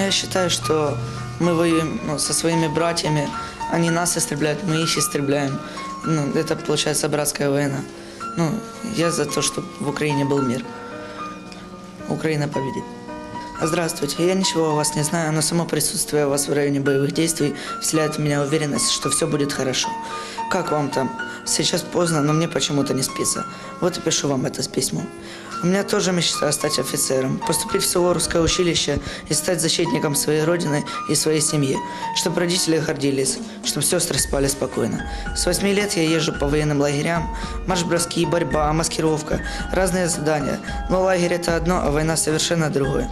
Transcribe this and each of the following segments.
я считаю, что мы воюем ну, со своими братьями, они нас истребляют, мы их истребляем. Ну, это получается братская война. Ну, я за то, чтобы в Украине был мир. Украина победит. Здравствуйте, я ничего о вас не знаю, но само присутствие вас в районе боевых действий вселяет в меня уверенность, что все будет хорошо. Как вам там? Сейчас поздно, но мне почему-то не спится. Вот и пишу вам это с письмом. У меня тоже мечта стать офицером, поступить в Суворовское училище и стать защитником своей родины и своей семьи, чтобы родители гордились, чтобы сестры спали спокойно. С восьми лет я езжу по военным лагерям, марш-броски, борьба, маскировка, разные задания. Но лагерь это одно, а война совершенно другое.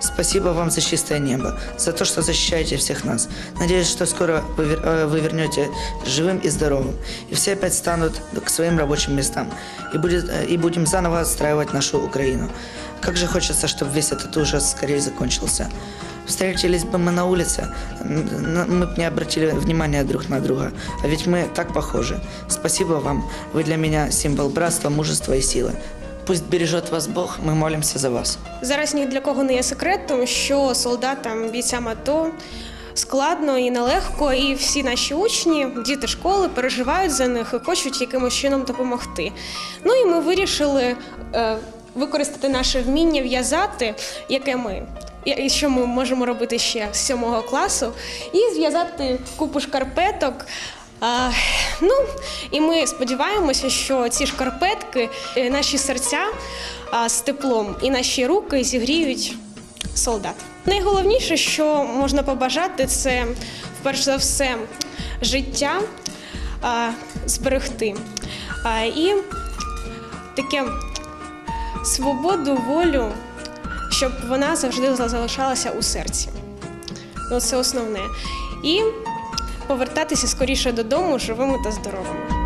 Спасибо вам за чистое небо, за то, что защищаете всех нас. Надеюсь, что скоро вы, э, вернете живым и здоровым, и все опять станут к своим рабочим местам, и, будет, э, и будем заново отстраивать нашу Украину. Как же хочется, чтобы весь этот ужас скорее закончился. Встретились бы мы на улице, мы бы не обратили внимания друг на друга. А ведь мы так похожи. Спасибо вам. Вы для меня символ братства, мужества и силы. Пусть бережет вас Бог, мы молимся за вас. Зараз ні для кого не є секретом, що солдатам, бійцям АТО складно і нелегко, і всі наші учні, діти школи переживають за них і хочуть якимось чином допомогти. Ну і ми вирішили е, використати наше вміння в'язати, яке ми. І що ми можемо робити ще з сьомого класу, і зв'язати купу шкарпеток. Ну, і ми сподіваємося, що ці шкарпетки, е, наші серця з теплом і наші руки зігріють солдат. Найголовніше, що можна побажати, це вперше за все життя зберегти. І таке свободу, волю, щоб вона завжди залишалася у серці. Ну, це основне. І повертатися скоріше додому живими та здоровими.